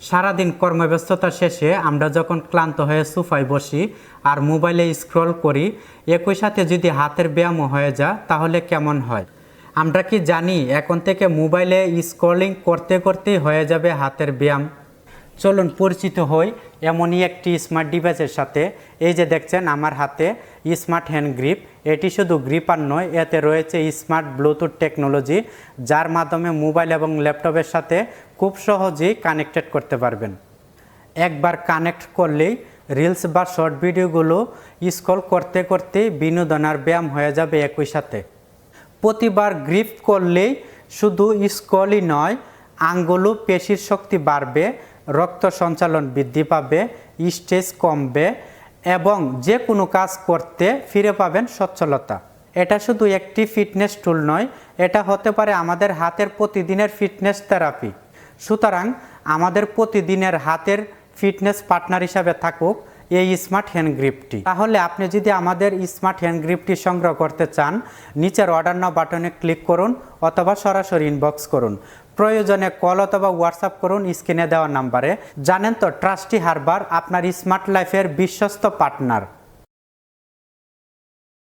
সারাদিন কর্মব্যস্ততা শেষে আমরা যখন ক্লান্ত হয়ে সোফায় বসি আর মোবাইলে স্ক্রল করি, একই সাথে যদি হাতের ব্যায়ামও হয়ে যায়, তাহলে কেমন হয়? আমরা কি জানি, এখন থেকে মোবাইলে স্ক্রলিং করতে করতেই হয়ে যাবে হাতের ব্যায়াম। চলুন পরিচিত হই এমনই একটি স্মার্ট ডিভাইসের সাথে। এই যে দেখছেন, আমার হাতে স্মার্ট হ্যান্ড গ্রিপ। এটি শুধু গ্রিপ আর নয়, এতে রয়েছে স্মার্ট ব্লুটুথ টেকনোলজি, যার মাধ্যমে মোবাইল এবং ল্যাপটপের সাথে খুব সহজেই কানেক্টেড করতে পারবেন। একবার কানেক্ট করলেই রিলস বা শর্ট ভিডিওগুলো স্ক্রল করতে করতে বিনোদন আর ব্যায়াম হয়ে যাবে একই সাথে। প্রতিবার গ্রিপ করলেই শুধু স্ক্রলই নয়, আঙ্গুলও পেশির শক্তি বাড়বে, রক্ত সঞ্চালন বৃদ্ধি পাবে স্ট্রেস কমবে এবং যে কোনো কাজ করতে ফিরে পাবেন সচ্ছলতা। এটা শুধু একটি ফিটনেস টুল নয়, এটা হতে পারে আমাদের হাতের প্রতিদিনের ফিটনেস থেরাপি সুতরাং আমাদের প্রতিদিনের হাতের ফিটনেস পার্টনার হিসাবে থাকুক এই স্মার্ট হ্যান্ড গ্রিপটি। তাহলে আপনি যদি আমাদের স্মার্ট হ্যান্ড গ্রিপটি সংগ্রহ করতে চান, নিচের অর্ডার নাও বাটনে ক্লিক করুন অথবা সরাসরি ইনবক্স করুন। প্রয়োজনে কল অথবা হোয়াটসঅ্যাপ করুন, স্ক্রিনে দেওয়া নাম্বারে। জানেন তো, ট্রাস্টি হারবার আপনার স্মার্ট লাইফের বিশ্বস্ত পার্টনার।